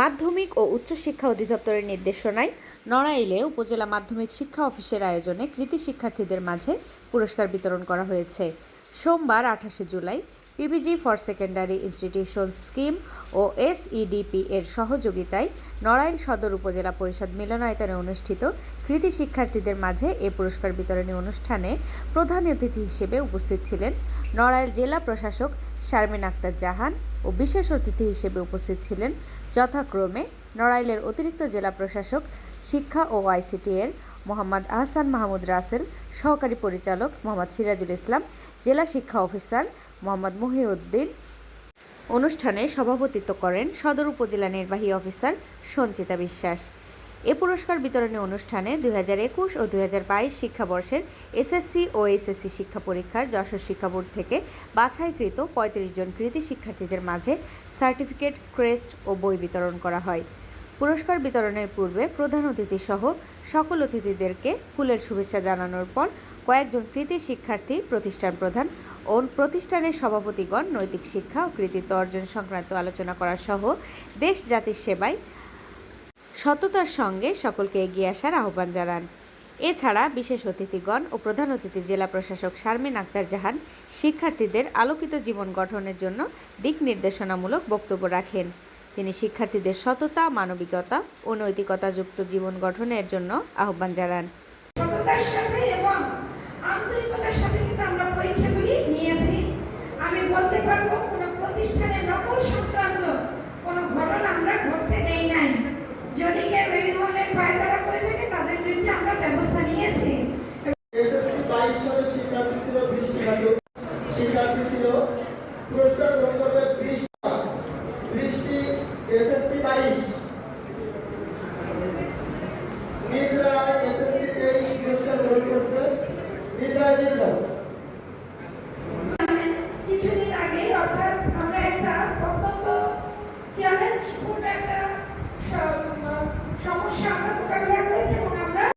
মাধ্যমিক ও উচ্চশিক্ষা অধিদপ্তরের নির্দেশনায় নড়াইলে উপজেলা মাধ্যমিক শিক্ষা অফিসের আয়োজনে কৃতি শিক্ষার্থীদের মাঝে পুরস্কার বিতরণ করা হয়েছে। সোমবার আঠাশে July PBG for secondary institution scheme O SEDP এর সহযোগিতায় নড়াইল সদর উপজেলা পরিষদ মিলনায়তনে অনুষ্ঠিত কৃতি শিক্ষার্থীদের মাঝে এ পুরস্কার বিতরণী অনুষ্ঠানে প্রধান অতিথি হিসেবে উপস্থিত ছিলেন নড়াইল জেলা প্রশাসক শারমিন আক্তার জাহান ও বিশেষ অতিথি হিসেবে উপস্থিত ছিলেন যথাক্রমে নড়াইলের অতিরিক্ত জেলা প্রশাসক শিক্ষা ও আইসিটি এর মোহাম্মদ আহসান মাহমুদ রাসেল, সহকারী পরিচালক মোহাম্মদ সিরাজুল ইসলাম, জেলা শিক্ষা অফিসার মোহাম্মদ মহিউদ্দিন। অনুষ্ঠানে সভাপতিত্ব করেন সদর উপজেলা নির্বাহী অফিসার সঞ্চিতা বিশ্বাস। এ পুরস্কার বিতরণী অনুষ্ঠানে দুই হাজার একুশ ও দুই হাজার বাইশ শিক্ষাবর্ষের এসএসসি ও এইচএসসি শিক্ষা পরীক্ষার যশোর শিক্ষা বোর্ড থেকে বাছাইকৃত পঁয়ত্রিশ জন কৃতি শিক্ষার্থীদের মাঝে সার্টিফিকেট, ক্রেস্ট ও বই বিতরণ করা হয়। পুরস্কার বিতরণের পূর্বে প্রধান অতিথি সহ সকল অতিথিদেরকে ফুলের শুভেচ্ছা জানানোর পর কয়েকজন কৃতি শিক্ষার্থী, প্রতিষ্ঠান প্রধান ও প্রতিষ্ঠানের সভাপতিগণ নৈতিক শিক্ষা ও কৃতিত্ব অর্জন সংক্রান্ত আলোচনা করা সহ দেশ জাতির সেবায় সততার সঙ্গে সকলকে এগিয়ে আসার আহ্বান জানান। এছাড়া বিশেষ অতিথিগণ ও প্রধান অতিথি জেলা প্রশাসক শারমিন আক্তার জাহান শিক্ষার্থীদের আলোকিত জীবন গঠনের জন্য দিক নির্দেশনামূলক বক্তব্য রাখেন। তিনি শিক্ষার্থীদের সততা, মানবিকতা ও নৈতিকতাযুক্ত জীবন গঠনের জন্য আহ্বান জানান। সাথে এবং আমরা পরীক্ষাগুলি